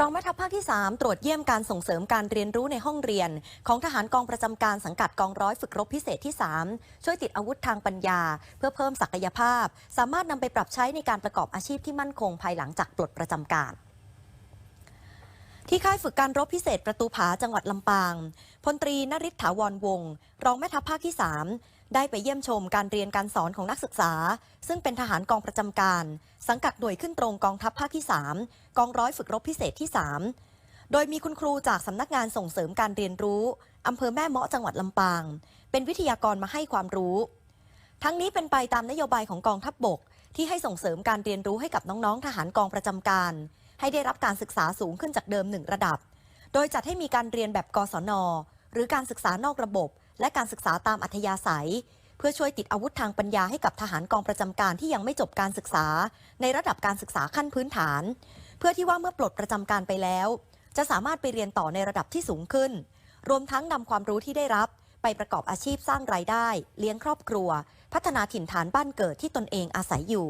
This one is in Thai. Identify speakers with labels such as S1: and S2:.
S1: รองแม่ทัพภาคที่ 3 ตรวจเยี่ยมการส่งเสริมการเรียนรู้ในห้องเรียน ของทหารกองประจำการสังกัดกองร้อยฝึกรบพิเศษที่ 3 ช่วยติดอาวุธทางปัญญา เพื่อเพิ่มศักยภาพ สามารถนำไปปรับใช้ในการประกอบอาชีพที่มั่นคงภายหลังจากปลดประจำการที่ค่ายฝึกการรบพิเศษประตูผาจังหวัดลำปาง พลตรีนริศถาวรวงศ์รองแม่ทัพภาคที่ 3 ได้ไปเยี่ยมชมการเรียนการสอนของนักศึกษา ซึ่งเป็นทหารกองประจำการ สังกัดหน่วยขึ้นตรงกองทัพภาคที่ 3 กองร้อยฝึกรบพิเศษที่ 3 โดยมีคุณครูจากสำนักงานส่งเสริมการเรียนรู้อำเภอแม่เมาะจังหวัดลำปาง เป็นวิทยากรมาให้ความรู้ ทั้งนี้เป็นไปตามนโยบายของกองทัพบบก ที่ให้ส่งเสริมการเรียนรู้ให้กับน้องๆ ทหารกองประจำการ ให้ได้รับการศึกษาสูงขึ้นจากเดิมหนึ่งระดับ โดยจัดให้มีการเรียนแบบกศน หรือการศึกษานอกระบบ และการศึกษาตามอัธยาศัย เพื่อช่วยติดอาวุธทางปัญญาให้กับทหารกองประจำการที่ยังไม่จบการศึกษา ในระดับการศึกษาขั้นพื้นฐาน เพื่อที่ว่าเมื่อปลดประจำการไปแล้ว จะสามารถไปเรียนต่อในระดับที่สูงขึ้น รวมทั้งนำความรู้ที่ได้รับ ไปประกอบอาชีพสร้างรายได้ เลี้ยงครอบครัว พัฒนาถิ่นฐานบ้านเกิดที่ตนเองอาศัยอยู่